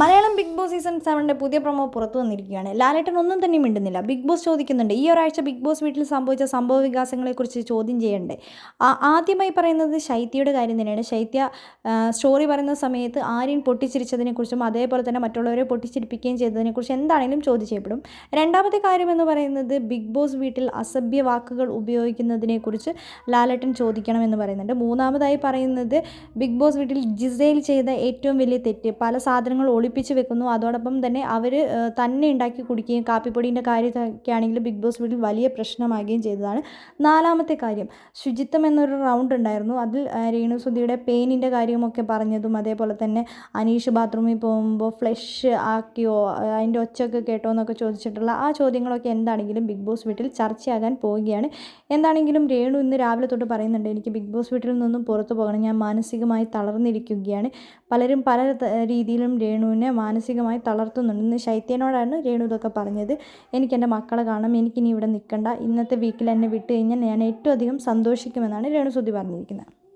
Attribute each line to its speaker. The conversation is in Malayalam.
Speaker 1: മലയാളം ബിഗ് ബോസ് സീസൺ സെവന്റെ പുതിയ പ്രൊമോ പുറത്തു വന്നിരിക്കുകയാണ്. ലാലേട്ടൻ ഒന്നും തന്നെ മിണ്ടുന്നില്ല. ബിഗ് ബോസ് ചോദിക്കുന്നുണ്ട് ഈ ഒരാഴ്ച ബിഗ് ബോസ് വീട്ടിൽ സംഭവിച്ച സംഭവ വികാസങ്ങളെക്കുറിച്ച് ചോദ്യം ചെയ്യണ്ടേ? ആദ്യമായി പറയുന്നത് ശൈത്യയുടെ കാര്യം തന്നെയാണ്. ശൈത്യ സ്റ്റോറി പറയുന്ന സമയത്ത് ആര്യൻ പൊട്ടിച്ചിരിച്ചതിനെക്കുറിച്ചും അതേപോലെ തന്നെ മറ്റുള്ളവരെ പൊട്ടിച്ചിരിപ്പിക്കുകയും ചെയ്തതിനെക്കുറിച്ച് എന്താണെങ്കിലും ചോദ്യം ചെയ്യപ്പെടും. രണ്ടാമത്തെ കാര്യം എന്ന് പറയുന്നത് ബിഗ് ബോസ് വീട്ടിൽ അസഭ്യ വാക്കുകൾ ഉപയോഗിക്കുന്നതിനെക്കുറിച്ച് ലാലേട്ടൻ ചോദിക്കണം എന്ന് പറയുന്നുണ്ട്. മൂന്നാമതായി പറയുന്നത് ബിഗ് ബോസ് വീട്ടിൽ ജിസേൽ ചെയ്ത ഏറ്റവും വലിയ തെറ്റ് പല സാധനങ്ങൾ ഒളിപ്പിച്ച് വെക്കുന്നു. അതോടൊപ്പം തന്നെ അവർ തന്നെ ഉണ്ടാക്കി കുടിക്കുകയും കാപ്പിപ്പൊടിന്റെ കാര്യത്തൊക്കെ ആണെങ്കിലും ബിഗ് ബോസ് വീട്ടിൽ വലിയ പ്രശ്നമാകുകയും ചെയ്തതാണ്. നാലാമത്തെ കാര്യം ശുചിത്വം എന്നൊരു റൗണ്ട് ഉണ്ടായിരുന്നു. അതിൽ ആ, രേണുസുധിയുടെ പെയിനിന്റെ കാര്യമൊക്കെ പറഞ്ഞതും അതേപോലെ തന്നെ അനീഷ് ബാത്റൂമിൽ പോകുമ്പോൾ ഫ്ലഷ് ആക്കിയോ അതിന്റെ ഒച്ചയൊക്കെ കേട്ടോ എന്നൊക്കെ ചോദിച്ചിട്ടുള്ള ആ ചോദ്യങ്ങളൊക്കെ എന്താണെങ്കിലും ബിഗ് ബോസ് വീട്ടിൽ ചർച്ചയാകാൻ പോവുകയാണ്. എന്താണെങ്കിലും രേണു ഇന്ന് രാവിലെ തൊട്ട് പറയുന്നുണ്ട് എനിക്ക് ബിഗ് ബോസ് വീട്ടിൽ നിന്നും പുറത്തു പോകണം. ഞാൻ മാനസികമായി തളർന്നിരിക്കുകയാണ്. പലരും പല രീതിയിലും രേണുവിനെ മാനസികമായി തളർത്തുന്നുണ്ട്. ഇന്ന് ശൈത്യനോടാണ് രേണു ഇതൊക്കെ പറഞ്ഞത്. എനിക്ക് എന്റെ മക്കളെ കാണണം. എനിക്കിനി ഇവിടെ നിൽക്കണ്ട. ഇന്നത്തെ വീക്കിൽ എന്നെ വിട്ട് കഴിഞ്ഞാൽ ഞാൻ ഏറ്റവും അധികം സന്തോഷിക്കുമെന്നാണ് രേണു സുധി പറഞ്ഞിരിക്കുന്നത്.